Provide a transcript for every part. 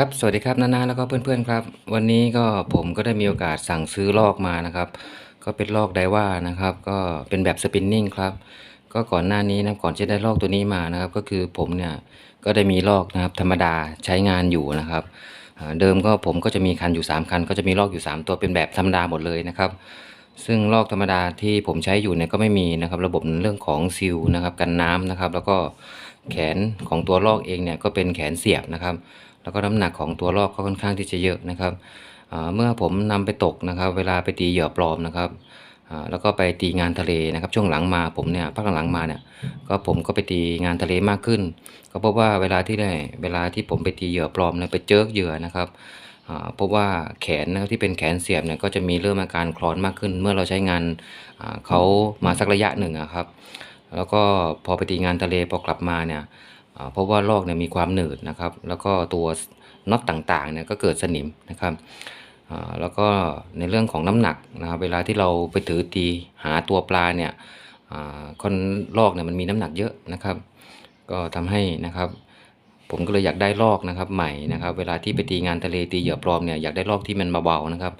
ครับสวัสดีครับนานาแล้วก็เพื่อนๆครับ วันนี้ก็ผมก็ได้มีโอกาสสั่งซื้อลอกมานะครับ ก็เป็นลอกไดว่านะครับ ก็เป็นแบบสปินนิ่งครับ ก็ก่อนหน้านี้นะก่อนจะได้ลอกตัวนี้มานะครับ ก็คือผมเนี่ยก็ได้มีลอกนะครับ ธรรมดาใช้งานอยู่นะครับเดิมก็ผมก็จะมีคันอยู่ 3 คัน ก็จะมีลอกอยู่ 3 ตัวเป็นแบบธรรมดาหมดเลยนะครับ ซึ่งลอกธรรมดาที่ผมใช้อยู่เนี่ยก็ไม่มีนะครับ ระบบเรื่องของซิลนะครับ กันน้ำนะครับ แล้วก็แขนของตัวลอกเองเนี่ยก็เป็นแขนเสียบนะครับ แล้วก็น้ำหนักของตัวลอกก็ค่อนข้างที่จะเยอะนะครับเมื่อผมนำไปตกนะครับ เวลาไปตีเหยื่อปลอมนะครับแล้วก็ไปตีงานทะเลนะครับ ช่วงหลังมาผมเนี่ยพักหลังมาเนี่ยก็ผมก็ไปตีงานทะเลมากขึ้น ก็พบว่าเวลาที่ได้เวลาที่ผมไปตีเหยื่อปลอมเนี่ยไปเจิกเหยื่อนะครับพบว่าแขนนะที่เป็นแขนเสียบเนี่ยก็จะมีเริ่มอาการคลอนมากขึ้น เมื่อเราใช้งานเขามาสักระยะหนึ่งครับ แล้วก็พอไปตีงานทะเลพอกลับมาเนี่ย เพราะว่าลอกเนี่ยมีความหนืดนะครับ แล้วก็ตัวน็อตต่างๆเนี่ยก็เกิดสนิมนะครับแล้วก็ในเรื่องของน้ำหนักนะครับ เวลาที่เราไปถือตีหาตัวปลาเนี่ยคนลอกเนี่ยมันมีน้ำหนักเยอะนะครับ ก็ทำให้นะครับ ผมก็เลยอยากได้ลอกนะครับใหม่นะครับ เวลาที่ไปตีงานทะเลตีเหยื่อปลอมเนี่ยอยากได้ลอกที่มันเบาๆนะครับ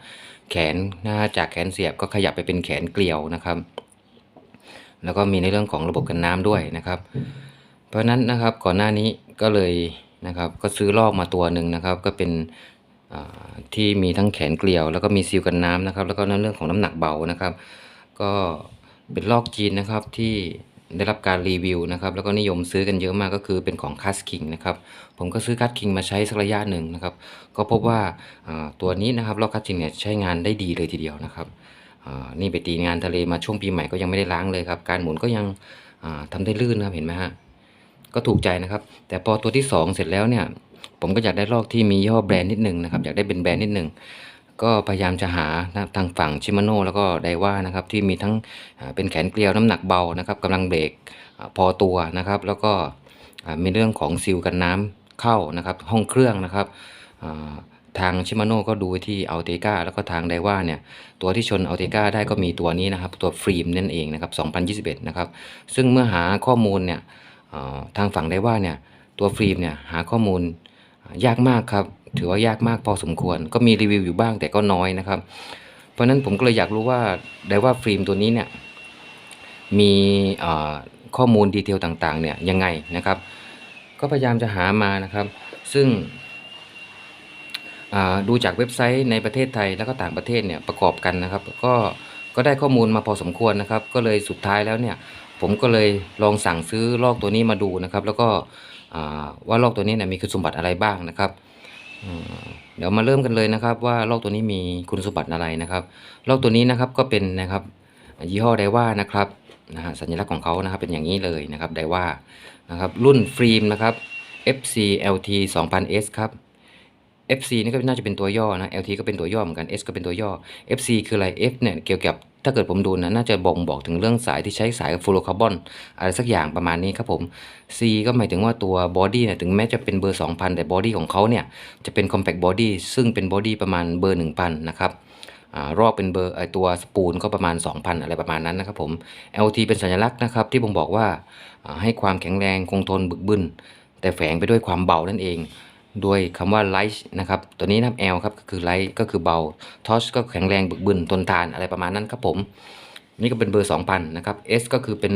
แขนหน้าจากแขนเสียบก็ขยับไปเป็นแขนเกลียวนะครับ แล้วก็มีในเรื่องของระบบกันน้ำด้วยนะครับ เพราะฉะนั้นนะครับก่อนหน้านี้ก็เลยนะครับก็ซื้อลอกมาตัวหนึ่งนะครับก็เป็นอ่าที่มีทั้งแขนเกลียว แล้วก็มีซีลกันน้ำนะครับ แล้วก็ในเรื่องของน้ำหนักเบานะครับ ก็เป็นลอกจีนนะครับที่ได้รับการรีวิวนะครับ แล้วก็นิยมซื้อกันเยอะมากก็คือเป็นของคัสคิงนะครับผมก็ซื้อคัสคิงมาใช้สักระยะหนึ่งนะครับ ก็พบว่าอ่าตัวนี้นะครับลอกคัสคิงเนี่ยใช้งานได้ดีเลยทีเดียวนะครับอ่านี่ไปตีงานทะเลมาช่วงปีใหม่ก็ยังไม่ได้ล้างเลยครับ การหมุนก็ยังอ่าทำได้ลื่นนะครับเห็นไหมฮะ ก็ถูกใจนะครับ แต่พอตัวที่ 2 เสร็จแล้วเนี่ย ผมก็อยากได้ลอกที่มีย่อแบรนด์นิดหนึ่งนะครับ อยากได้เป็นแบรนด์นิดหนึ่งก็พยายามจะหาทางฝั่งชิมาโน่แล้วก็ไดว่านะครับที่มีทั้งเป็นแขนเกลียวน้ำหนักเบานะครับกำลังเบรกพอตัวนะครับ แล้วก็มีเรื่องของซิลกันน้ำเข้านะครับห้องเครื่องนะครับทางชิมาโน่ก็ดูที่อัลเทกาแล้วก็ทางไดว่าเนี่ยตัวที่ชนอัลเทกาได้ก็มีตัวนี้นะครับ ตัวฟิล์มนั่นเองนะครับ2021 นะครับ ซึ่งเมื่อหาข้อมูลเนี่ย ทางฝั่งได้ว่าเนี่ยตัวฟิล์มเนี่ยหาข้อมูลยากมากครับ ถือว่ายากมากพอสมควร ก็มีรีวิวอยู่บ้างแต่ก็น้อยนะครับ เพราะฉะนั้นผมก็เลยอยากรู้ว่าได้ว่าฟิล์มตัวนี้เนี่ยมีข้อมูลดีเทลต่างๆเนี่ยยังไงนะครับ ก็พยายามจะหามานะครับ ซึ่งดูจากเว็บไซต์ในประเทศไทยแล้วก็ต่างประเทศเนี่ยประกอบกันนะครับ ก็ก็ได้ข้อมูลมาพอสมควรนะครับ ก็เลยสุดท้ายแล้วเนี่ย ผมก็เลยลองสั่งซื้อลอกตัวนี้มาดูนะครับ แล้วก็ว่าลอกตัวนี้เนี่ยมีคุณสมบัติอะไรบ้างนะครับเดี๋ยวมาเริ่มกันเลยนะครับ ว่าลอกตัวนี้มีคุณสมบัติอะไรนะครับลอกตัวนี้นะครับก็เป็นนะครับยี่ห้อไดว่านะครับนะฮะสัญลักษณ์ของเขานะครับเป็นอย่างนี้เลยนะครับไดว่านะครับรุ่นฟิล์มนะครับ FC LT 2000S ครับ FC นี่ก็น่าจะเป็นตัวย่อนะ LT ก็เป็นตัวย่อเหมือนกัน S ก็เป็นตัวย่อ FC คืออะไร F เนี่ยเกี่ยวกับ ถ้าเกิดผมดูนะน่าจะบ่งบอกถึงเรื่องสายที่ใช้สายฟลูโรคาร์บอนอะไรสักอย่างประมาณนี้ครับผม C ก็หมายถึงว่าตัวบอดี้เนี่ยถึงแม้จะเป็นเบอร์ 2,000 แต่บอดี้ของเขาเนี่ยจะเป็น compact body ซึ่งเป็นบอดี้ประมาณเบอร์ 1,000 นะครับอ่ารอบเป็นเบอร์ไอตัวสปูลก็ประมาณ 2,000 อะไรประมาณนั้นนะครับผม LT เป็นสัญลักษณ์นะครับที่ผมบอกว่าให้ความแข็งแรงคงทนบึกบึนแต่แฝงไปด้วยความเบานั่นเอง ด้วยคำว่า light นะครับ ตัวนี้นะครับ L ครับก็คือ light ก็คือเบา touch ก็แข็งแรงบึกบึนทนทานอะไรประมาณนั้นครับผม นี่ก็เป็นเบอร์ 2,000 นะครับ S ก็คือเป็น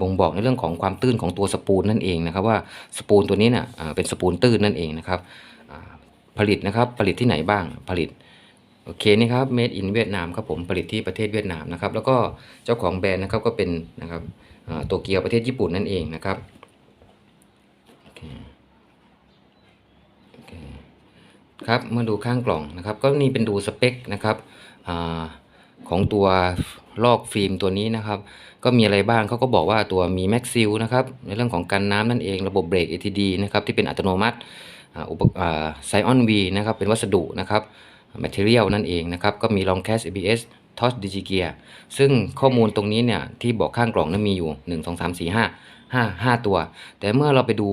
บ่งบอกในเรื่องของความตื้นของตัวสปูลนั่นเองนะครับว่าสปูลตัวนี้เนี่ยเป็นสปูลตื้นนั่นเองนะครับผลิตนะครับผลิตที่ไหนบ้างผลิตโอเคนี่ครับ made in เวียดนามครับผมผลิตที่ประเทศเวียดนามนะครับแล้วก็เจ้าของแบรนด์นะครับก็เป็นนะครับโตเกียวประเทศญี่ปุ่นนั่นเองนะครับโอเคโอเค ครับเมื่อดูข้างกล่องนะครับ ก็นี่เป็นดูสเปคนะครับอของตัวลอกฟิล์มตัวนี้นะครับ ก็มีอะไรบ้างเขาก็บอกว่าตัวมีแม็กซิลนะครับในเรื่องของการน้ำนั่นเองระบบเบรก ATD นะครับที่เป็นอัตโนมัติอุปไซออนวีนะครับเป็นวัสดุนะครับแมทเทียลนั่นเองนะครับ ก็มีรองแคส ABS Touch Digi Gear ซึ่งข้อมูลตรงนี้เนี่ยที่บอกข้างกล่องนั้นมีอยู่ 1 2 3 4 5 5 5 ตัว แต่เมื่อเราไปดู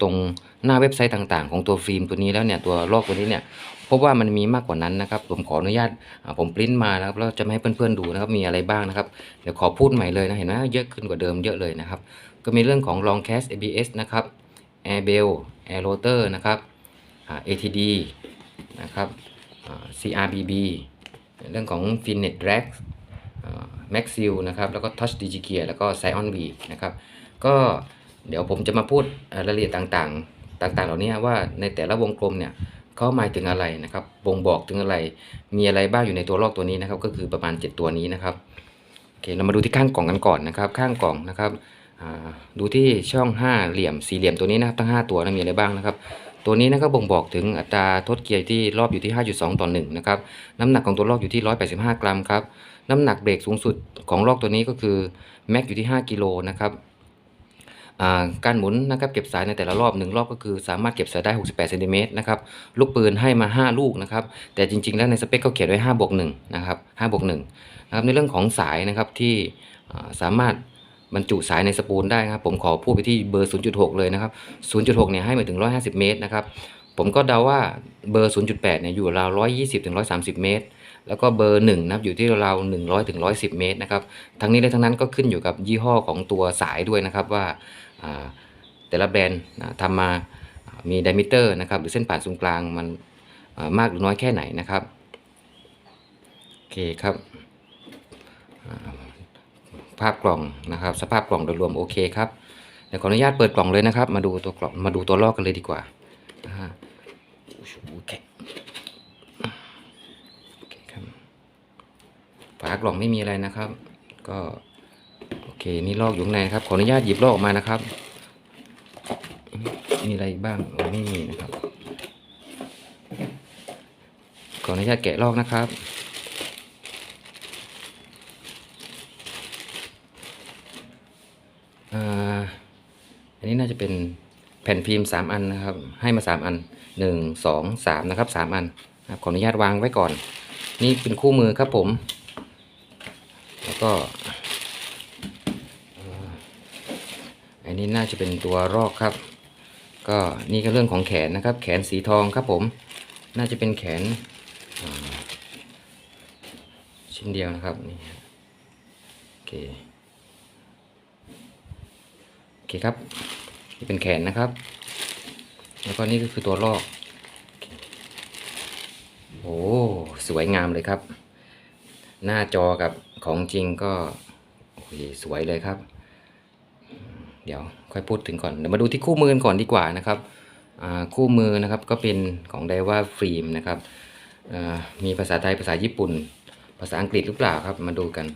ตรงหน้าเว็บไซต์ต่าง ๆ ของตัวฟิล์มตัวนี้แล้วเนี่ยตัวลอกตัวนี้เนี่ยพบว่ามันมีมากกว่านั้นนะครับ ผมขออนุญาตผมปริ้นมานะครับแล้วจะมาให้เพื่อนๆดูนะครับมีอะไรบ้างนะครับเดี๋ยวขอพูดใหม่เลยนะเห็นไหมเยอะขึ้นกว่าเดิมเยอะเลยนะครับ ก็มีเรื่องของ long cast ABS นะครับ air bell air rotor นะครับอ่า ATD นะครับอ่า CRBB เรื่องของ Finet Drag อ่า Maxil นะครับ แล้วก็ Touch Digi Gear แล้วก็ Scion V นะครับ ก็เดี๋ยวผมจะมาพูดรายละเอียดต่างๆ ต่างๆ เหล่านี้ว่าในแต่ละวงกลมเนี่ยเขาหมายถึงอะไรนะครับบ่งบอกถึงอะไร มีอะไรบ้างอยู่ในตัวลอกตัวนี้นะครับ ก็คือประมาณ 7 ตัวนี้นะครับ โอเค เรามาดูที่ข้างกล่องกันก่อนนะครับ ข้างกล่องนะครับ ดูที่ช่อง 5 เหลี่ยม สี่เหลี่ยมตัวนี้นะครับ ทั้ง 5 ตัวนะมีอะไรบ้างนะครับ ตัวนี้นะครับบ่งบอกถึงอัตราทดเกียร์ที่รอบอยู่ที่ 5.2 ต่อ1นะครับน้ำหนักของตัวลอกอยู่ที่ 185 กรัมครับน้ำหนักเบรกสูงสุดของลอกตัวนี้ก็คือแม็กอยู่ที่ 5 กิโลนะครับการหมุนนะครับเก็บสายในแต่ละรอบหนึ่งรอบก็คือสามารถเก็บสายได้ 68เซนติเมตรนะครับลูกปืนให้มา 5 ลูกนะครับแต่จริงๆ แล้วในสเปคเขาเขียนไว้5บวก1นะครับ5บวก1นะครับในเรื่องของสายนะครับที่สามารถ บรรจุสายในสปูลได้นะครับผมขอพูดไปที่เบอร์ 0.6 เลยนะครับ 0.6 เนี่ยให้มาถึง 150 เมตรนะครับผมก็เดาว่าเบอร์ 0.8 เนี่ยอยู่ราว 120ถึง130 เมตร แล้วก็เบอร์1นะครับอยู่ที่ราว100ถึง110 เมตรนะครับทั้งนี้และทั้งนั้นก็ขึ้นอยู่กับยี่ห้อของตัวสายด้วยนะครับว่าแต่ละแบรนด์ทำมามีไดมิเตอร์นะครับหรือเส้นผ่านศูนย์กลางมันมากหรือน้อยแค่ไหนนะครับโอเคครับ ภาพกล่องนะครับ สภาพกล่องโดยรวมโอเคครับเดี๋ยวขออนุญาตเปิดกล่องเลยนะครับ มาดูตัวกล่องมาดูตัวลอกกันเลยดีกว่านะฮะโอเคครับฝากล่องไม่มีอะไรนะครับ ก็โอเคนี่ลอกอยู่ข้างในครับขออนุญาตหยิบลอกออกมานะครับ มีอะไรบ้างไม่มีนะครับขออนุญาตแกะลอกนะครับ อ่า อันนี้น่าจะเป็นแผ่นฟิล์มสามอันนะครับ ให้มาสามอันหนึ่งสองสามนะครับสามอันครับขออนุญาตวางไว้ก่อน นี่เป็นคู่มือครับผม แล้วก็อันนี้น่าจะเป็นตัวรอกครับ ก็นี่ก็เรื่องของแขนนะครับ แขนสีทองครับผม น่าจะเป็นแขนชิ้นเดียวนะครับนี่โอเคโอเคครับ นี่เป็นแขนนะครับ แล้วก็นี่ก็คือตัวลอกโอ้สวยงามเลยครับ หน้าจอกับของจริงก็โอเคสวยเลยครับ เดี๋ยวค่อยพูดถึงก่อน เดี๋ยวมาดูที่คู่มือกันก่อนดีกว่านะครับคู่มือนะครับก็เป็นของไดว่าฟิล์มนะครับมีภาษาไทยภาษาญี่ปุ่น ภาษาอังกฤษหรือเปล่าครับ มาดูกัน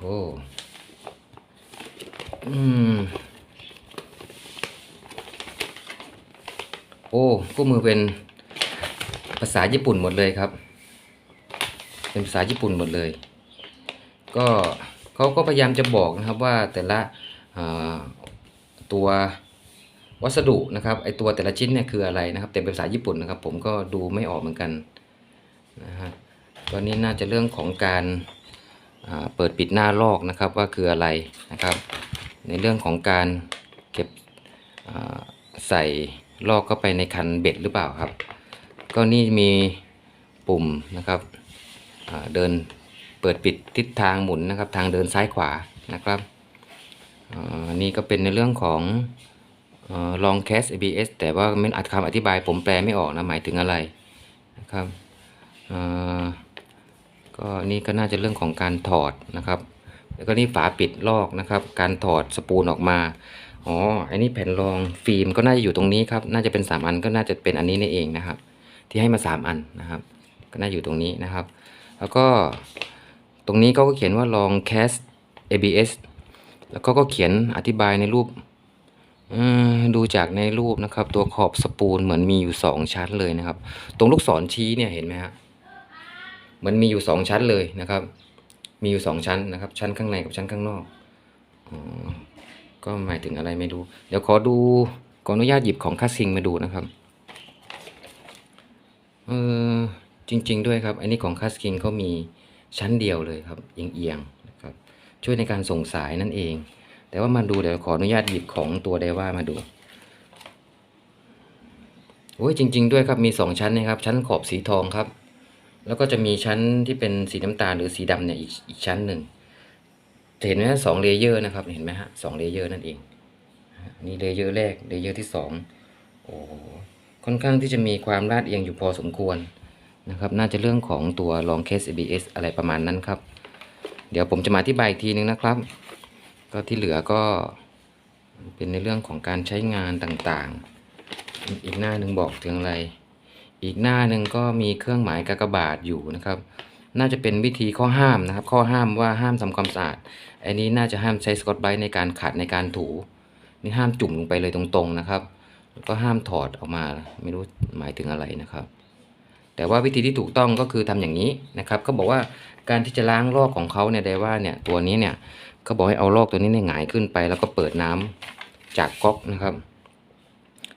โอ้อืม โอ้คู่มือเป็นภาษาญี่ปุ่นหมดเลยครับ เป็นภาษาญี่ปุ่นหมดเลย ก็เขาก็พยายามจะบอกนะครับว่าแต่ละตัววัสดุนะครับไอตัวแต่ละชิ้นเนี่ยคืออะไรนะครับแต่เป็นภาษาญี่ปุ่นนะครับ ผมก็ดูไม่ออกเหมือนกันนะฮะตอนนี้น่าจะเรื่องของการาเปิดปิดหน้าลอกนะครับว่าคืออะไรนะครับ ในเรื่องของการเก็บใส่ ลอกเข้าไปในคันเบ็ดหรือเปล่าครับ ก็นี่มีปุ่มนะครับเดินเปิดปิดทิศทางหมุนนะครับ ทางเดินซ้ายขวานะครับนี่ก็เป็นในเรื่องของลองแคส ABS แต่ว่าไม่อัดคำอธิบายผมแปลไม่ออกนะหมายถึงอะไรนะครับก็นี่ก็น่าจะเรื่องของการถอดนะครับ แล้วก็นี่ฝาปิดลอกนะครับ การถอดสปูลออกมา อ๋อ อันนี้แผ่นรองฟิล์มก็น่าจะอยู่ตรงนี้ครับ น่าจะเป็น 3 อันก็น่าจะเป็นอันนี้นี่เองนะครับ ที่ให้มา 3 อันนะครับ ก็น่าอยู่ตรงนี้นะครับ แล้วก็ตรงนี้ก็เขียนว่าลอง cast ABS แล้วก็ก็เขียนอธิบายในรูปดูจากในรูปนะครับ ตัวขอบสปูลเหมือนมีอยู่ 2 ชั้นเลยนะครับ ตรงลูกศรชี้เนี่ยเห็นไหมฮะมันมีอยู่ 2 ชั้นเลยนะครับ มีอยู่ 2 ชั้นนะครับ ชั้นข้างในกับชั้นข้างนอกอ ก็หมายถึงอะไรไม่รู้ เดี๋ยวขอดูขออนุญาตหยิบของคัสซิงมาดูนะครับเออจริง ๆ ด้วยครับ อันนี้ของคัสซิงเขามีชั้นเดียวเลยครับเอียงๆนะครับช่วยในการส่งสายนั่นเอง แต่ว่ามาดูเดี๋ยวขออนุญาตหยิบของตัวไดว่ามาดูโอ้ยจริง ๆ ด้วยครับมีสองชั้นนะครับ ชั้นขอบสีทองครับ แล้วก็จะมีชั้นที่เป็นสีน้ำตาลหรือสีดำเนี่ยอีกอีกชั้นหนึ่ง จะเห็นไหมฮะสองเลเยอร์นะครับ เห็นไหมฮะสองเลเยอร์นั่นเองนี่เลเยอร์แรกเลเยอร์ที่สองโอ้ค่อนข้างที่จะมีความลาดเอียงอยู่พอสมควรนะครับ น่าจะเรื่องของตัวรองเคส ABS อะไรประมาณนั้นครับ เดี๋ยวผมจะมาอธิบายอีกทีนึงนะครับ ก็ที่เหลือก็เป็นในเรื่องของการใช้งานต่างๆ อีกหน้าหนึ่งบอกถึงอะไร อีกหน้าหนึ่งก็มีเครื่องหมายกากบาทอยู่นะครับ น่าจะเป็นวิธีข้อห้ามนะครับ ข้อห้ามว่าห้ามทำความสะอาด อันนี้น่าจะห้ามใช้สกอตไบรท์ในการขัดในการถู นี่ห้ามจุ่มลงไปเลยตรงๆนะครับ แล้วก็ห้ามถอดออกมา ไม่รู้หมายถึงอะไรนะครับ แต่ว่าวิธีที่ถูกต้องก็คือทำอย่างนี้นะครับก็บอกว่าการที่จะล้างลอกของเขาเนี่ยได้ว่าเนี่ยตัวนี้เนี่ยก็บอกให้เอาลอกตัวนี้เนี่ยหงายขึ้นไป แล้วก็เปิดน้ำจากก๊อกนะครับ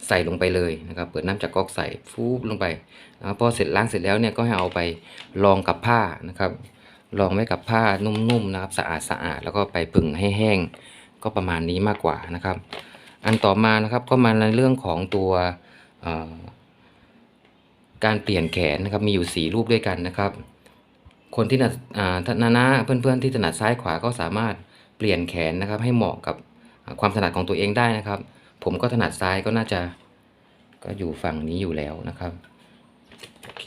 ใส่ลงไปเลยนะครับ เปิดน้ำจากก๊อกใส่ฟูบลงไปนะครับพอเสร็จล้างเสร็จแล้วเนี่ยก็ให้เอาไปรองกับผ้านะครับรองไว้กับผ้านุ่มๆนะครับสะอาดสะอาดแล้วก็ไปผึ่งให้แห้งก็ประมาณนี้มากกว่านะครับ อันต่อมานะครับก็มาในเรื่องของตัวการเปลี่ยนแขนนะครับมีอยู่ 4 รูปด้วยกันนะครับ คนที่ถนัดอ่านานาเพื่อนๆที่ถนัดซ้ายขวาก็สามารถเปลี่ยนแขนนะครับ ให้เหมาะกับความถนัดของตัวเองได้นะครับ ผมก็ถนัดซ้ายก็น่าจะก็อยู่ฝั่งนี้อยู่แล้วนะครับโอเค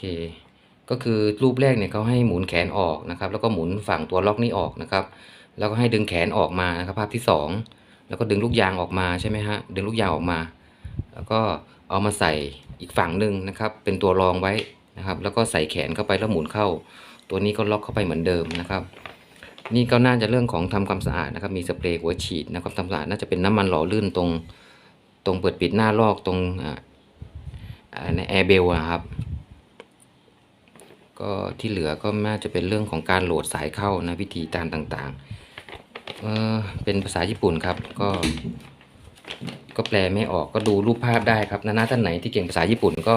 ก็คือรูปแรกเนี่ยเขาให้หมุนแขนออกนะครับ แล้วก็หมุนฝั่งตัวล็อกนี้ออกนะครับ แล้วก็ให้ดึงแขนออกมานะครับภาพที่สองแล้วก็ดึงลูกยางออกมาใช่ไหมฮะดึงลูกยางออกมา แล้วก็เอามาใส่อีกฝั่งหนึ่งนะครับ เป็นตัวรองไว้นะครับ แล้วก็ใส่แขนเข้าไปแล้วหมุนเข้า ตัวนี้ก็ล็อกเข้าไปเหมือนเดิมนะครับ นี่ก็น่าจะเรื่องของทำความสะอาดนะครับ มีสเปรย์หัวฉีดนะครับทำความสะอาดน่าจะเป็นน้ำมันหล่อลื่นตรง ตรงเปิดปิดหน้าลอกตรงในแอร์เบลนะครับ ก็ที่เหลือก็น่าจะเป็นเรื่องของการโหลดสายเข้านะวิธีการต่างๆเเป็นภาษาญี่ปุ่นครับ ก็ ก็แปลไม่ออกก็ดูรูปภาพได้ครับนานาท่านไหนที่เก่งภาษาญี่ปุ่นก็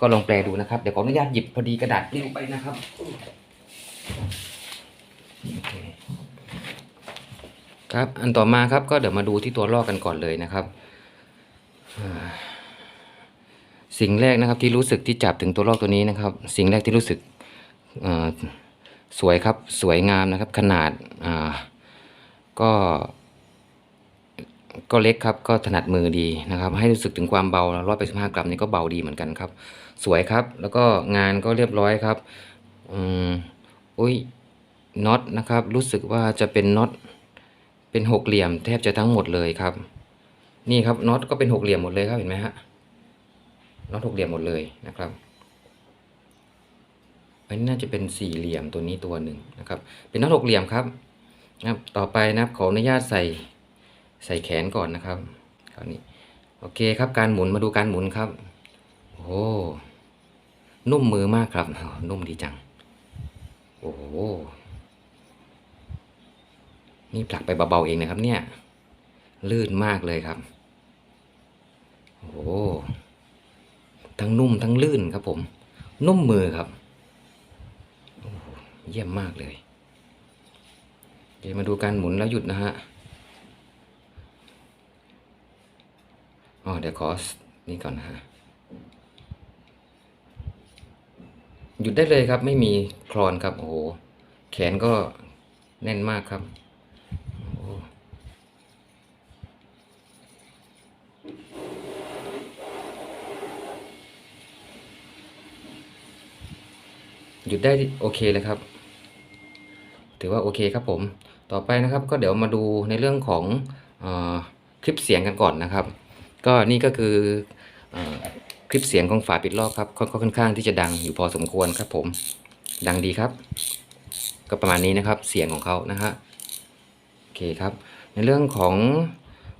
ก็ลองแปลดูนะครับเดี๋ยวขออนุญาตหยิบพอดีกระดาษปลิวไปนะครับครับอันต่อมาครับก็เดี๋ยวมาดูที่ตัวลอกกันก่อนเลยนะครับอ่า สิ่งแรกนะครับที่รู้สึกที่จับถึงตัวลอกตัวนี้นะครับ สิ่งแรกที่รู้สึกสวยครับสวยงามนะครับ ขนาดก็ ก็เล็กครับก็ถนัดมือดีนะครับ ให้รู้สึกถึงความเบาร้อยแปดสิบห้ากรัมนี่ก็เบาดีเหมือนกันครับ สวยครับ แล้วก็งานก็เรียบร้อยครับอืมอุ้ยน็อตนะครับ รู้สึกว่าจะเป็นน็อตเป็นหกเหลี่ยมแทบจะทั้งหมดเลยครับ นี่ครับน็อตก็เป็นหกเหลี่ยมหมดเลยครับเห็นไหมฮะ น็อตหกเหลี่ยมหมดเลยนะครับอันนี้น่าจะเป็นสี่เหลี่ยมตัวนี้ตัวหนึ่งนะครับ เป็นน็อตหกเหลี่ยมครับนะครับ ต่อไปนะครับขออนุญาตใส่ใส่แขนก่อนนะครับคราวนี้โอเคครับการหมุนมาดูการหมุนครับโอ้นุ่มมือมากครับนุ่มดีจัง โอ้โหนี่ผลักไปเบาๆเองนะครับเนี่ยลื่นมากเลยครับ โอ้ ทั้งนุ่มทั้งลื่นครับผม นุ่มมือครับโอ้โหเยี่ยมมากเลย เดี๋ยวมาดูการหมุนแล้วหยุดนะฮะอ๋อเดี๋ยวขอนี่ก่อนนะฮะหยุดได้เลยครับ ไม่มีคลอนครับโอ้โหแขนก็แน่นมากครับโอ้โห หยุดได้โอเคเลยครับ ถือว่าโอเคครับผม ต่อไปนะครับก็เดี๋ยวมาดูในเรื่องของอคลิปเสียงกันก่อนนะครับ ก็นี่ก็คืออคลิปเสียงของฝาปิดลอกครับก็ค่อนข้างที่จะดังอยู่พอสมควรครับผม ดังดีครับ ก็ประมาณนี้นะครับเสียงของเขานะฮะโอเคครับ ในเรื่องของ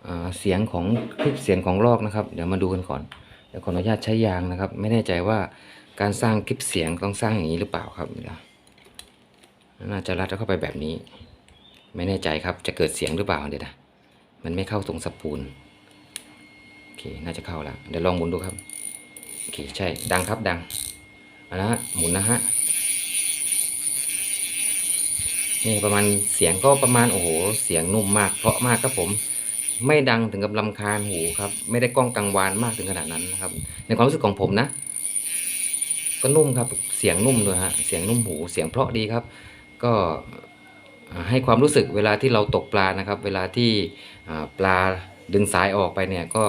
เออเสียงของคลิปเสียงของลอกนะครับ เดี๋ยวมาดูกันก่อนเดี๋ยวขออนุญาตใช้ยางนะครับ ไม่แน่ใจว่า การสร้างคลิปเสียงต้องสร้างอย่างนี้หรือเปล่าครับน่าจะรัดเข้าไปแบบนี้ ไม่แน่ใจครับจะเกิดเสียงหรือเปล่าเดี๋ยวนะมันไม่เข้าตรงสปูลโอเคน่าจะเข้าแล้วเดี๋ยวลองหมุนดูครับโอเคใช่ดังครับดังเอาละฮะหมุนนะฮะนี่ประมาณเสียงก็ประมาณโอ้โหเสียงนุ่มมากเพราะมากครับผมไม่ดังถึงกับลำคาญหูครับ ไม่ได้กล้องกังวานมากถึงขนาดนั้นนะครับ ในความรู้สึกของผมนะ ก็นุ่มครับ เสียงนุ่มด้วยฮะ เสียงนุ่มหู เสียงเพราะดีครับ ก็ให้ความรู้สึกเวลาที่เราตกปลานะครับ เวลาที่ปลาดึงสายออกไปเนี่ยก็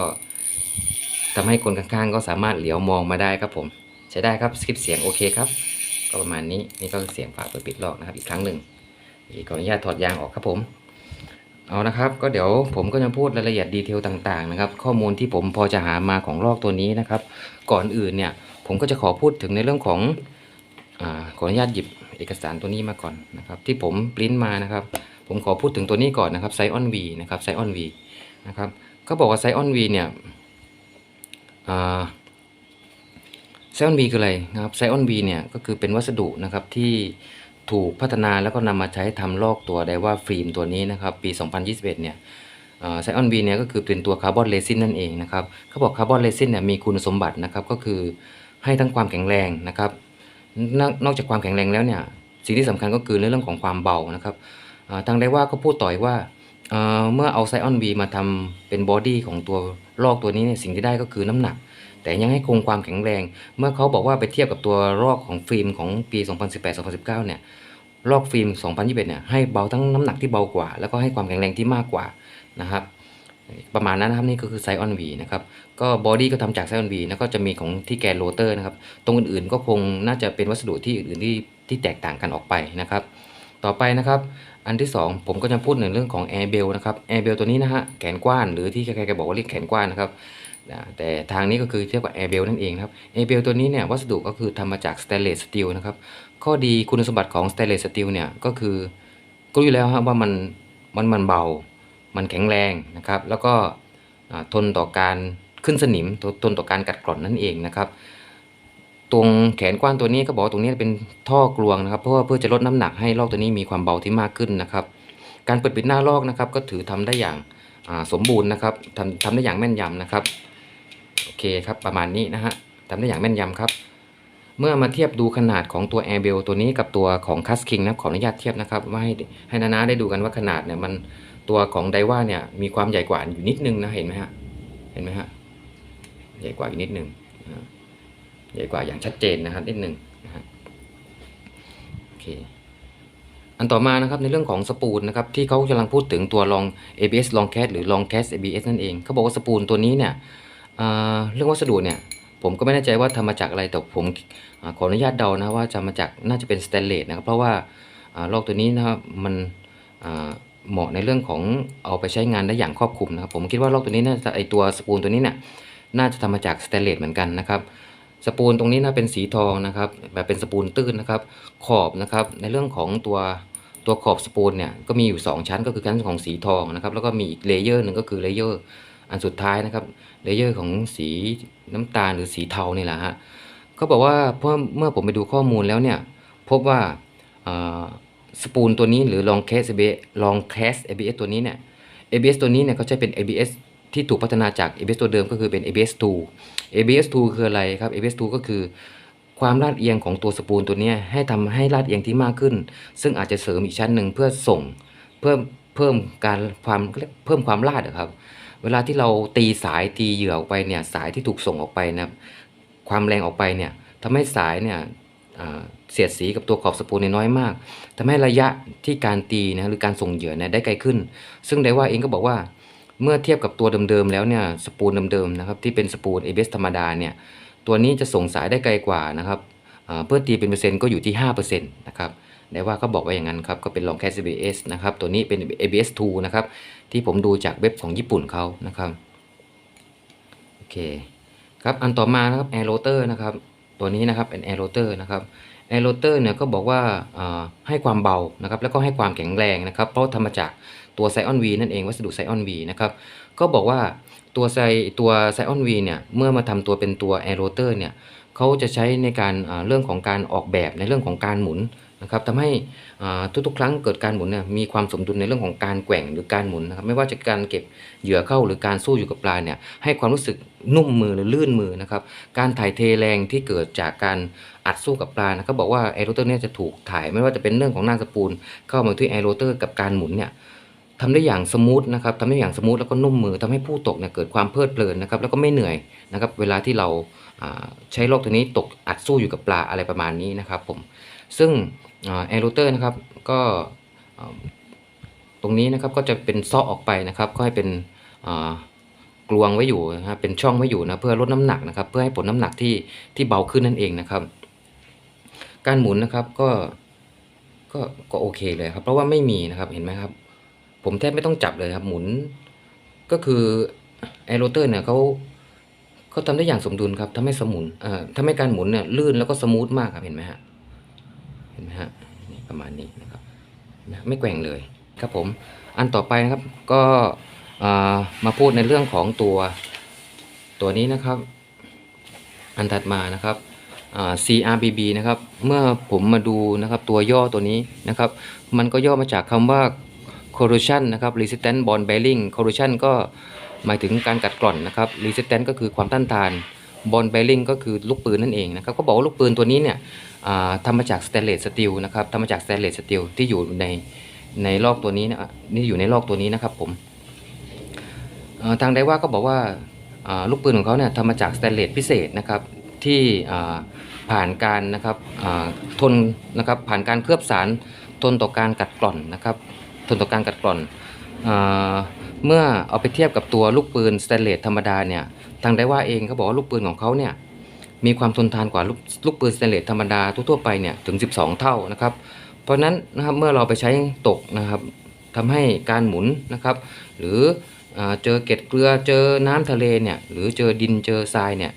ทำให้คนข้างๆ ก็สามารถเหลียวมองมาได้ครับผม ใช้ได้ครับคริปเสียงโอเคครับ ก็ประมาณนี้นี่ก็คือเสียงฝาเปิดปิดลอกนะครับอีกครั้งหนึ่งขออนุญาตถอดยางออกครับผมเอานะครับ ก็เดี๋ยวผมก็จะพูดรายละเอียดดีเทลต่างๆนะครับ ข้อมูลที่ผมพอจะหามาของลอกตัวนี้นะครับ ก่อนอื่นเนี่ย ผมก็จะขอพูดถึงในเรื่องของอขออนุญาตหยิบเอกสารตัวนี้มาก่อนนะครับที่ผมปริ้นมานะครับ ผมขอพูดถึงตัวนี้ก่อนนะครับไซออน V นะครับไซออน V นะครับก็บอกว่าไซออน V เนี่ยไซออน V คืออะไรนะครับไซออน V เนี่ยก็คือเป็นวัสดุนะครับที่ถูกพัฒนาแล้วก็นำมาใช้ทำลอกตัวไดว่าฟิล์มตัวนี้นะครับปี 2021 เนี่ยไซออนวีเนี่ยก็คือเป็นตัวคาร์บอนเรซินนั่นเองนะครับเขาบอกคาร์บอนเรซินเนี่ยมีคุณสมบัตินะครับก็คือ ให้ทั้งความแข็งแรงนะครับนอกนอกจากความแข็งแรงแล้วเนี่ยสิ่งที่สำคัญก็คือในเรื่องของความเบานะครับทางไดว่าก็พูดต่อยว่าเเมื่อเอาไซออนวีมาทำเป็นบอดี้ของตัวลอกตัวนี้เนี่ยสิ่งที่ได้ก็คือน้ำหนัก แต่ยังให้คงความแข็งแรง เมื่อเขาบอกว่าไปเทียบกับตัวลอกของฟิล์มของปี 2018-2019 เนี่ยลอกฟิล์ม 2021 เนี่ยให้เบาทั้งน้ำหนักที่เบากว่า แล้วก็ให้ความแข็งแรงที่มากกว่านะครับ ประมาณนั้นนะครับนี่ก็คือไซออนวีนะครับก็บอดี้ก็ทำจากไซออนวีแล้วก็จะมีของที่แกนโรเตอร์นะครับตรงอื่นๆก็คงน่าจะเป็นวัสดุที่อื่นๆที่ที่แตกต่างกันออกไปนะครับ ต่อไปนะครับ อันที่ 2 ผมก็จะพูดในเรื่องของ Air Bell นะครับ Air Bell ตัวนี้นะฮะแขนกว้านหรือที่ใครๆบอกว่าเรียกแขนกว้านนะครับแต่ทางนี้ก็คือเทียบกับ Air Bell นั่นเองครับ Air Bell ตัวนี้เนี่ยวัสดุก็คือทำมาจาก Stainless Steel นะครับข้อดีคุณสมบัติของ Stainless Steel เนี่ยก็คือก็รู้อยู่แล้วครับว่ามันมันมันเบา มันแข็งแรงนะครับ แล้วก็ทนต่อการขึ้นสนิมทนทนต่อการกัดกร่อนนั่นเองนะครับ ตรงแขนกว้านตัวนี้ก็บอกว่าตรงนี้เป็นท่อกลวงนะครับ เพราะว่าเพื่อจะลดน้ำหนักให้ลอกตัวนี้มีความเบาที่มากขึ้นนะครับ การเปิดปิดหน้าลอกนะครับ ก็ถือทำได้อย่างสมบูรณ์นะครับทำทำได้อย่างแม่นยำนะครับโอเคครับประมาณนี้นะฮะทำได้อย่างแม่นยำครับ เมื่อมาเทียบดูขนาดของตัว Air Bell ตัวนี้กับตัวของ c a s King นะขออนุญาตเทียบนะครับว่าให้ให้นานาได้ดูกันว่าขนาดเนี่ยมัน ตัวของไดว่าเนี่ยมีความใหญ่กว่าอยู่นิดนึงนะเห็นไหมฮะเห็นไหมฮะใหญ่กว่าอยู่นิดนึงใหญ่กว่าอย่างชัดเจนนะครับนิดนึงนะฮะโอเคอันต่อมานะครับในเรื่องของสปูลนะครับที่เขากำลังพูดถึงตัวลอง ABS long cast หรือ long cast ABS นั่นเองเขาบอกว่าสปูลตัวนี้เนี่ยเรื่องวัสดุเนี่ยผมก็ไม่แน่ใจว่าทำมาจากอะไรแต่ผมอขออนุญาตเดานะว่าจะมาจากน่าจะเป็นสแตนเลสนะครับเพราะว่าอลอกตัวนี้นะครับมัน เหมาะในเรื่องของเอาไปใช้งานได้อย่างครอบคลุมนะครับ ผมคิดว่าลอกตัวนี้น่าจะไอตัวสปูลตัวนี้เนี่ยน่าจะทำมาจากสแตนเลสเหมือนกันนะครับ สปูลตรงนี้นะเป็นสีทองนะครับ แบบเป็นสปูลตื้นนะครับ ขอบนะครับ ในเรื่องของตัวตัวขอบสปูลเนี่ยก็มีอยู่ 2 ชั้นก็คือชั้นของสีทองนะครับ แล้วก็มีอีกเลเยอร์หนึ่งก็คือเลเยอร์อันสุดท้ายนะครับเลเยอร์ของสีน้ำตาลหรือสีเทานี่แหละฮะเขาบอกว่าเพราะเมื่อผมไปดูข้อมูลแล้วเนี่ย พบว่า สปูลตัวนี้หรือลองแคส ABS ลองแคส ABS ตัวนี้เนี่ย ABS ตัวนี้เนี่ยเขาใช้เป็น ABS ที่ถูกพัฒนาจาก ABS ตัวเดิมก็คือเป็น ABS 2 ABS 2คืออะไรครับ ABS 2ก็คือความลาดเอียงของตัวสปูลตัวนี้ให้ทำให้ลาดเอียงที่มากขึ้น ซึ่งอาจจะเสริมอีกชั้นหนึ่งเพื่อส่งเพิ่มเพิ่มการความเพิ่มความลาดอะครับ เวลาที่เราตีสายตีเหยื่อออกไปเนี่ยสายที่ถูกส่งออกไปนะครับความแรงออกไปเนี่ยทำให้สายเนี่ย เสียดสีกับตัวขอบสปูลเนี่ยน้อยมากทำให้ระยะที่การตีนะหรือการส่งเหยื่อเนี่ยได้ไกลขึ้น ซึ่งไดว่าเองก็บอกว่า เมื่อเทียบกับตัวเดิมๆแล้วเนี่ยสปูลเดิมๆนะครับที่เป็นสปูล ABS ธรรมดาเนี่ยตัวนี้จะส่งสายได้ไกลกว่านะครับเพื่อตีเป็นเปอร์เซ็นต์ก็อยู่ที่5%นะครับได้ว่าก็บอกไว้อย่างนั้นครับก็เป็น long cast ABS นะครับตัวนี้เป็น ABS 2นะครับที่ผมดูจากเว็บของญี่ปุ่นเขานะครับโอเคครับอันต่อมานะครับ Air Rotor นะครับ ตัวนี้นะครับเป็นแอโรเตอร์นะครับแอโรเตอร์เนี่ยก็บอกว่าาให้ความเบานะครับแล้วก็ให้ความแข็งแรงนะครับเพราะทำมาจากตัวไซออนวีนั่นเองวัสดุไซออนวีนะครับก็บอกว่าตัวไซตัวไซออนวีเนี่ยเมื่อมาทำตัวเป็นตัวแอโรเตอร์เนี่ยเขาจะใช้ในการอ่าเรื่องของการออกแบบในเรื่องของการหมุนนะครับทำให้ ทุกๆ ครั้งเกิดการหมุนเนี่ยมีความสมดุลในเรื่องของการแกว่งหรือการหมุนนะครับไม่ว่าจะการเก็บเหยื่อเข้าหรือการสู้อยู่กับปลาเนี่ยให้ความรู้สึกนุ่มมือหรือลื่นมือนะครับการถ่ายเทแรงที่เกิดจากการอัดสู้กับปลานะเขาบอกว่าแอโรเตอร์เนี่ยจะถูกถ่ายไม่ว่าจะเป็นเรื่องของหน้าสปูล เข้ามาที่แอโรเตอร์กับการหมุนเนี่ยทำได้อย่างสมูทนะครับทำได้อย่างสมูทแล้วก็นุ่มมือทำให้ผู้ตกเนี่ยเกิดความเพลิดเพลินนะครับแล้วก็ไม่เหนื่อยนะครับเวลาที่เราใช้โลกตัวนี้ตกอัดสู้อยู่กับปลาอะไรประมาณนี้นะครับผม ซึ่งแอโรเตอร์นะครับก็ตรงนี้นะครับก็จะเป็นซ้อออกไปนะครับก็ให้เป็นกลวงไว้อยู่นะฮะเป็นช่องไว้อยู่นะเพื่อลดน้ำหนักนะครับ เพื่อให้ผลน้ำหนักที่ที่เบาขึ้นนั่นเองนะครับ การหมุนนะครับก็ก็ก็โอเคเลยครับ เพราะว่าไม่มีนะครับเห็นไหมครับ ผมแทบไม่ต้องจับเลยครับหมุน ก็คือไอโรเตอร์เนี่ยเขาเขาทำได้อย่างสมดุลครับทำให้สมุนเอ่อทำให้การหมุนเนี่ยลื่นแล้วก็สมูทมากครับเห็นไหมฮะ ห็นไหมฮะนี่ประมาณนี้นะครับนะไม่แกว่งเลยครับผมอันต่อไปนะครับก็มาพูดในเรื่องของตัวตัวนี้นะครับ อันถัดมานะครับ CRBB นะครับเมื่อผมมาดูนะครับตัวย่อตัวนี้นะครับ มันก็ย่อมาจากคำว่า corrosion นะครับ resistant bond bearing corrosion ก็หมายถึงการกัดกร่อนนะครับ resistant ก็คือความต้านทาน bond bearing ก็คือลูกปืนนั่นเองนะครับก็บอกว่าลูกปืนตัวนี้เนี่ยทำมาจาก stainless steel นะครับทำมาจาก stainless steel ที่อยู่ในในลอกตัวนี้นะนี่อยู่ในลอกตัวนี้นะครับผมทางไดว่าก็บอกว่าลูกปืนของเขาเนี่ยทำมาจาก stainless พิเศษนะครับที่ผ่านการนะครับทนนะครับผ่านการเคลือบสารทนต่อการกัดกร่อนนะครับทนต่อการกัดกร่อนเมื่อเอาไปเทียบกับตัวลูกปืนสแตนเลสธรรมดาเนี่ย ทางไดว่าเองเขาบอกว่าลูกปืนของเขาเนี่ยมีความทนทานกว่าลูกลูกปืนสแตนเลสธรรมดาทั่วๆไปเนี่ยถึง 12 เท่านะครับ เพราะฉะนั้นนะครับเมื่อเราไปใช้ตกนะครับทำให้การหมุนนะครับ หรืออเจอเกล็ดเกลือเจอน้ำทะเลเนี่ยหรือเจอดินเจอทรายเนี่ย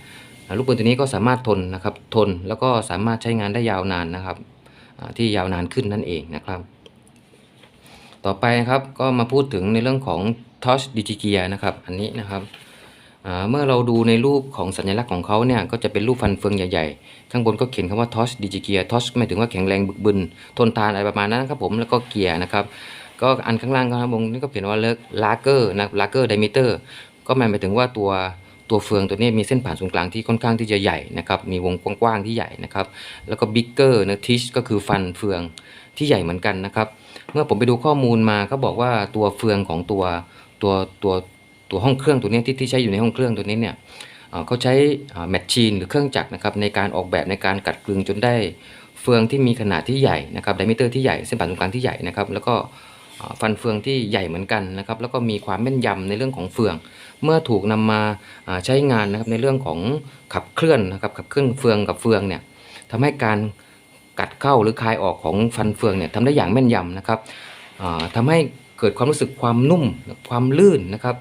ลูกปืนตัวนี้ก็สามารถทนนะครับทนแล้วก็สามารถใช้งานได้ยาวนานนะครับที่ยาวนานขึ้นนั่นเองนะครับ ต่อไปนะครับก็มาพูดถึงในเรื่องของ Touch d i g i g e a r นะครับอันนี้นะครับ เมื่อเราดูในรูปของสัญลักษณ์ของเขาเนี่ยก็จะเป็นรูปฟันเฟืองใหญ่ๆ ข้างบนก็เขียนคำว่า Touch d i g i g e a r Touch หมายถึงว่าแข็งแรงบึกบึนทนทานอะไรประมาณนั้นครับผมแล้วก็เกียร์นะครับก็อันข้างล่างครับผมนี่ก็เขียนว่าเลิกลาเกอร์นะลาเกอร์ไดมิเตอร์ก็หมายถึงว่าตัวตัวเฟืองตัวนี้มีเส้นผ่านศูนย์กลางที่ค่อนข้างที่จะใหญ่นะครับมีวงกว้างๆที่ใหญ่นะครับแล้วก็บิ๊กเกอร์นะทิชก็คือฟันเฟืองที่ใหญ่เหมือนกันนะครับเมื่อผมไปดูข้อมูลมาเขาบอกว่าตัวเฟืองของตัวตัวตัว ตัวห้องเครื่องตัวนี้ที่ที่ใช้อยู่ในห้องเครื่องตัวนี้เนี่ยเขาใช้แมชชีนหรือเครื่องจักรนะครับในการออกแบบในการกัดกลึงจนได้เฟืองที่มีขนาดที่ใหญ่นะครับไดมิเตอร์ที่ใหญ่เส้นผ่านศูนย์กลางที่ใหญ่นะครับแล้วก็ฟันเฟืองที่ใหญ่เหมือนกันนะครับแล้วก็มีความแม่นยำในเรื่องของเฟือง เมื่อถูกนำมาอ่าใช้งานนะครับในเรื่องของขับเคลื่อนนะครับขับเคลื่อนเฟืองกับเฟืองเนี่ยทำให้การกัดเข้าหรือคายออกของฟันเฟืองเนี่ยทำได้อย่างแม่นยำนะครับอ่าทำให้เกิดความรู้สึกความนุ่มความลื่นนะครับ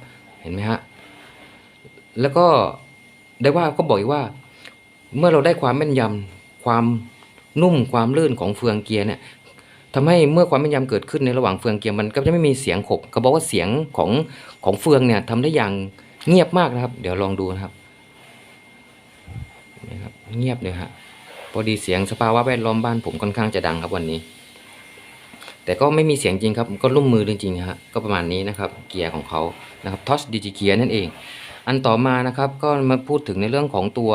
ห็นไหมฮะแล้วก็ได้ว่าก็บอกอีกว่า เมื่อเราได้ความแม่นยำความนุ่มความลื่นของเฟืองเกียร์เนี่ยทำให้เมื่อความแม่นยำเกิดขึ้นในระหว่างเฟืองเกียร์มันก็จะไม่มีเสียงขบเขาบอกว่าเสียงของของเฟืองเนี่ยทำได้อย่างเงียบมากนะครับ เดี๋ยวลองดูนะครับนี่ครับ เงียบเลยฮะพอดีเสียงสภาวะแวดล้อมบ้านผมค่อนข้างจะดังครับวันนี้ แต่ก็ไม่มีเสียงจริงครับ ก็ลุ่มมือจริงๆฮะก็ประมาณนี้นะครับ เกียร์ของเขา นะครับทอชดิจิเกียนั่นเอง อันต่อมานะครับก็มาพูดถึงในเรื่องของตัว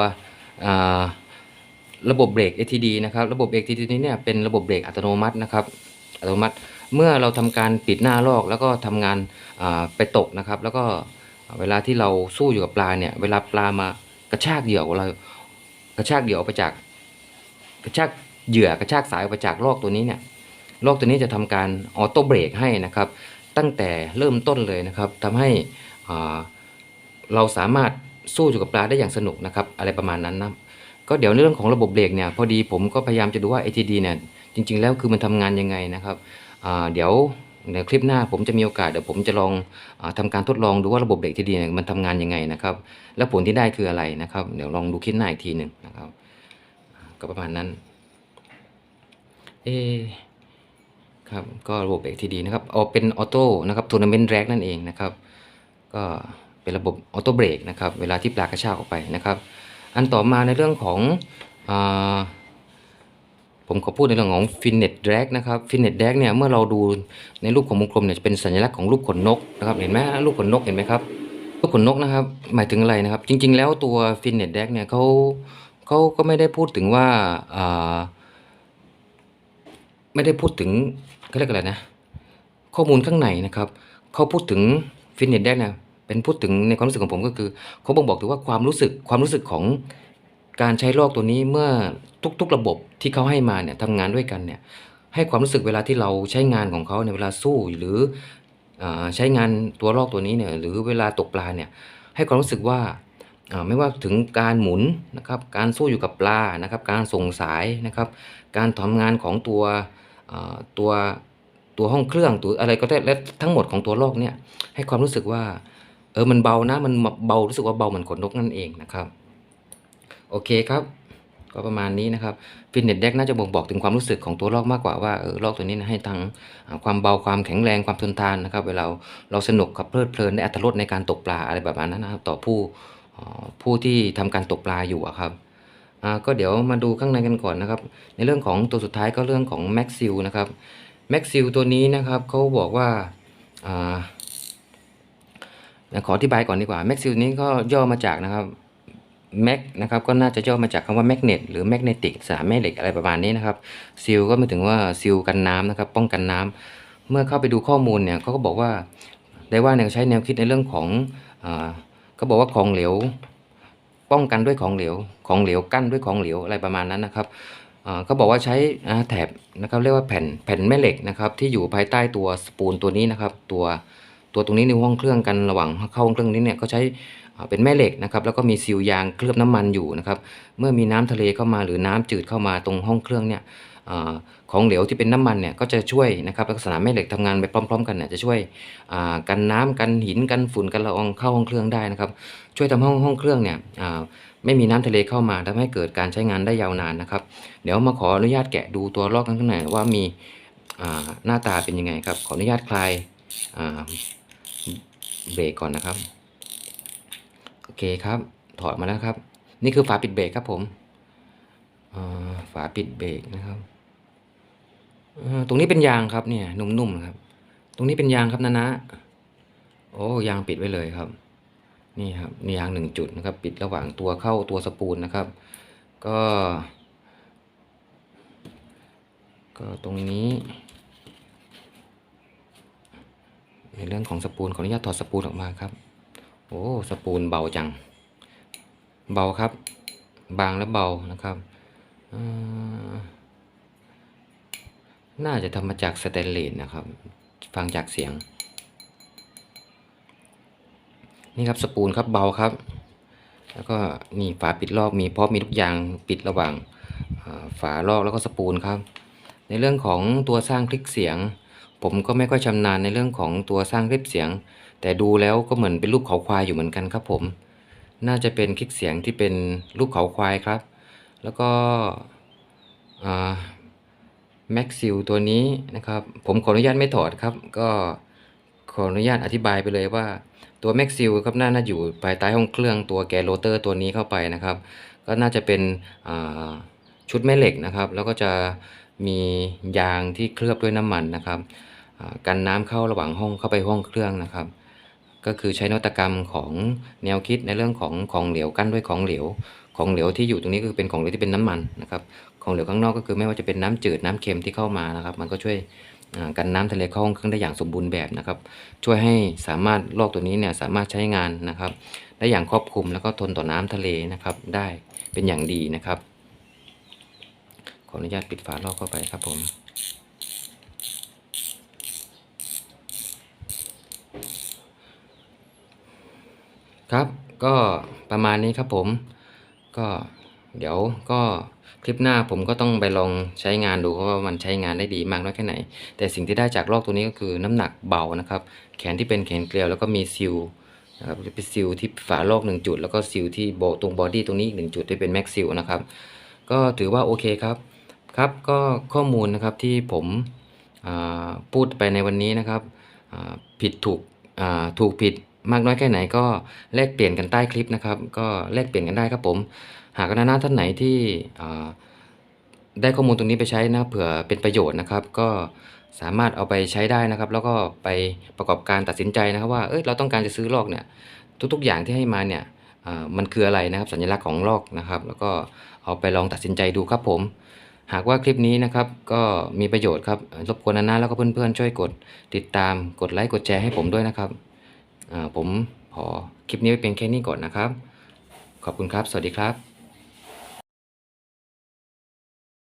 ระบบเบรก ATD นะครับระบบเบรก ATD นี้เนี่ยเป็นระบบเบรกอัตโนมัตินะครับอัตโนมัติเมื่อเราทำการปิดหน้าลอกแล้วก็ทำงานไปตกนะครับ แล้วก็เวลาที่เราสู้อยู่กับปลาเนี่ยเวลาปลามากระชากเหยื่อของเรากระชากเหยื่อออกไปจาก กระชากเหยื่อกระชากสายออกไปจากลอกตัวนี้เนี่ยโรคตัวนี้จะทำการออโต้เบรกให้นะครับ ตั้งแต่เริ่มต้นเลยนะครับทำให้เราสามารถสู้อยู่กับปลาได้อย่างสนุกนะครับ อะไรประมาณนั้นนะก็เดี๋ยวในเรื่องของระบบเบรกเนี่ยพอดีผมก็พยายามจะดูว่า ATD เนี่ยจริง ๆ แล้วคือมันทำงานยังไงนะครับเดี๋ยวในคลิปหน้าผมจะมีโอกาสเดี๋ยวผมจะลองอทำการทดลองดูว่าระบบเบรก ATD เนี่ยมันทำงานยังไงนะครับ และผลที่ได้คืออะไรนะครับ เดี๋ยวลองดูคลิปหน้าอีกทีหนึ่งนะครับ ก็ประมาณนั้น เอ ครับก็ระบบเบรกที่ดีนะครับเอาเป็นออโต้นะครับทัวร์นาเมนต์แร็กนั่นเองนะครับ ก็เป็นระบบออโต้เบรกนะครับ เวลาที่ปลากระชากออกไปนะครับ อันต่อมาในเรื่องของอผมขอพูดในเรื่องของฟินเน็ตแร็กนะครับฟินเน็ตแร็กเนี่ยเมื่อเราดูในรูปของวงกลมเนี่ยจะเป็นสัญลักษณ์ของรูปขนนกนะครับเห็นไหมรูปขนนกเห็นไหมครับรูปขนนกนะครับหมายถึงอะไรนะครับ จริง ๆ แล้วตัวฟินเน็ตแร็กเนี่ยเขาเขาก็ไม่ได้พูดถึงว่าอ่า ไม่ได้พูดถึงเขาเรียกอะไรนะ ข้อมูลข้างในนะครับ เขาพูดถึงฟิตเนสได้นะเป็นพูดถึงในความรู้สึกของผมก็คือ เขาบ่งบอกถึงว่าความรู้สึกความรู้สึกของการใช้ลอกตัวนี้เมื่อทุกๆระบบที่เขาให้มาเนี่ยทำงานด้วยกันเนี่ยให้ความรู้สึกเวลาที่เราใช้งานของเขาในเวลาสู้หรืออใช้งานตัวลอกตัวนี้เนี่ยหรือเวลาตกปลาเนี่ยให้ความรู้สึกว่าไม่ว่าถึงการหมุนนะครับการสู้อยู่กับปลานะครับ การส่งสายนะครับ การทำงานของตัว ตัวตัวห้องเครื่องตัวอะไรก็ได้และทั้งหมดของตัวลอกเนี่ยให้ความรู้สึกว่าเออมันเบานะมันเบารู้สึกว่าเบาเหมือนขนนกนั่นเองนะครับโอเคครับ ก็ประมาณนี้นะครับฟิตเนสเด็กน่าจะบ่งบอกถึงความรู้สึกของตัวลอกมากกว่าว่าเออลอกตัวนี้นะให้ทั้งความเบาความแข็งแรงความทนทานนะครับ เวลาเราสนุกกับเพลิดเพลินได้อัตรสในการตกปลาอะไรแบบนั้นนะครับ ต่อผู้ผู้ที่ทำการตกปลาอยู่ครับ อ่าก็เดี๋ยวมาดูข้างในกันก่อนนะครับ ในเรื่องของตัวสุดท้ายก็เรื่องของแม็กซิลนะครับแม็กซิลตัวนี้นะครับเขาบอกว่าอ่าขออธิบายก่อนดีกว่าแม็กซิลนี้ก็ย่อมาจากนะครับแม็กนะครับก็น่าจะย่อมาจากคำว่าแมกเนตหรือแมกเนติกสามแม่เหล็กอะไรประมาณนี้นะครับซิลก็หมายถึงว่าซิลกันน้ำนะครับ ป้องกันน้ำเมื่อเข้าไปดูข้อมูลเนี่ยเขาก็บอกว่าได้ว่าเนี่ยใช้แนวคิดในเรื่องของอ่าก็บอกว่าของเหลว ป้องกันด้วยของเหลว ของเหลวกั้นด้วยของเหลวอะไรประมาณนั้นนะครับเขาบอกว่าใช้แถบนะครับเรียกว่าแผ่นแผ่นแม่เหล็กนะครับที่อยู่ภายใต้ตัวสปูลตัวนี้นะครับ ตัวตัวตรงนี้ในห้องเครื่องกันระหว่างเข้าห้องเครื่องนี้เนี่ยก็ใช้เป็นแม่เหล็กนะครับแล้วก็มีซีลยางเคลือบน้ำมันอยู่นะครับเมื่อมีน้ำทะเลเข้ามาหรือน้ำจืดเข้ามาตรงห้องเครื่องเนี่ย ของเหลวที่เป็นน้ำมันเนี่ยก็จะช่วยนะครับลักษณะแม่เหล็กทำงานไปพร้อม ๆ กันเนี่ยจะช่วยกันน้ำกันหินกันฝุ่นกันละอองเข้าห้องเครื่องได้นะครับ ช่วยทำให้ห้องเครื่องเนี่ยไม่มีน้ำทะเลเข้ามาทำให้เกิดการใช้งานได้ยาวนานนะครับ เดี๋ยวมาขออนุญาตแกะดูตัวลอกข้างในว่ามีหน้าตาเป็นยังไงครับ ขออนุญาตคลายเบรกก่อนนะครับโอเคครับถอดมาแล้วครับ นี่คือฝาปิดเบรกครับผมฝาปิดเบรกนะครับ ตรงนี้เป็นยางครับเนี่ยนุ่มๆครับ ตรงนี้เป็นยางครับนะนะโอ้ยางปิดไว้เลยครับ นี่ครับนี่ยางหนึ่งจุดนะครับ ปิดระหว่างตัวเข้าตัวสปูลนะครับ ก็ ก็ตรงนี้ ในเรื่องของสปูลขออนุญาตถอดสปูลออกมาครับ โอ้สปูลเบาจัง เบาครับ บางและเบานะครับอ่า น่าจะทำมาจากสแตนเลสนะครับ ฟังจากเสียง นี่ครับสปูลครับเบาครับ แล้วก็นี่ฝาปิดลอกมีพร้อมมีทุกอย่างปิดระหว่างฝาลอกแล้วก็สปูลครับ ในเรื่องของตัวสร้างคลิปเสียง ผมก็ไม่ค่อยชำนาญในเรื่องของตัวสร้างคลิปเสียง แต่ดูแล้วก็เหมือนเป็นรูปเขาควายอยู่เหมือนกันครับผม น่าจะเป็นคลิปเสียงที่เป็นรูปเขาควายครับ แล้วก็ แม็กซิลตัวนี้นะครับ ผมขออนุญาตไม่ถอดครับ ก็ขออนุญาตอธิบายไปเลยว่าตัวแม็กซิลครับน่าจะอยู่ภายใต้ห้องเครื่องตัวแกโรเตอร์ตัวนี้เข้าไปนะครับ ก็น่าจะเป็นชุดแม่เหล็กนะครับ แล้วก็จะมียางที่เคลือบด้วยน้ำมันนะครับกันน้ำเข้าระหว่างห้องเข้าไปห้องเครื่องนะครับ ก็คือใช้นวัตกรรมของแนวคิดในเรื่องของของเหลวกั้นด้วยของเหลวของเหลวที่อยู่ตรงนี้คือเป็นของเหลวที่เป็นน้ำมันนะครับ ของเหลวข้างนอกก็คือไม่ว่าจะเป็นน้ำจืดน้ำเค็มที่เข้ามานะครับ มันก็ช่วยกันน้ำทะเลเข้าห้องเครื่องได้อย่างสมบูรณ์แบบนะครับ ช่วยให้สามารถลอกตัวนี้เนี่ยสามารถใช้งานนะครับ ได้อย่างครอบคลุมแล้วก็ทนต่อน้ำทะเลนะครับ ได้เป็นอย่างดีนะครับ ขออนุญาตปิดฝาลอกเข้าไปครับผมครับก็ประมาณนี้ครับผม ก็เดี๋ยวก็ คลิปหน้าผมก็ต้องไปลองใช้งานดูเพราะว่ามันใช้งานได้ดีมากน้อยแค่ไหน แต่สิ่งที่ได้จากลอกตัวนี้ก็คือน้ำหนักเบานะครับ แขนที่เป็นแขนเกลียวแล้วก็มีซิลนะครับเป็นซิลที่ฝาลอกหนึ่งจุด แล้วก็ซิลที่โบตรงบอดี้ตรงนี้อีกหนึ่งจุดที่เป็นแม็กซิลนะครับ ก็ถือว่าโอเคครับครับก็ข้อมูลนะครับที่ผมอ่าพูดไปในวันนี้นะครับอ่าผิดถูกอ่าถูกผิดมากน้อยแค่ไหนก็แลกเปลี่ยนกันใต้คลิปนะครับ ก็แลกเปลี่ยนกันได้ครับผม หากนานาท่านไหนที่ได้ข้อมูลตรงนี้ไปใช้นะเผื่อเป็นประโยชน์นะครับ ก็สามารถเอาไปใช้ได้นะครับ แล้วก็ไปประกอบการตัดสินใจนะครับ ว่าเอ้ยเราต้องการจะซื้อลอกเนี่ยทุกๆอย่างที่ให้มาเนี่ยมันคืออะไรนะครับ สัญลักษณ์ของลอกนะครับ แล้วก็เอาไปลองตัดสินใจดูครับผม หากว่าคลิปนี้นะครับก็มีประโยชน์ครับรบกวนนานาแล้วก็เพื่อนๆช่วยกดติดตามกดไลค์กดแชร์ให้ผมด้วยนะครับผมขอคลิปนี้ไว้เพียงแค่นี้ก่อนนะครับ ขอบคุณครับ สวัสดีครับ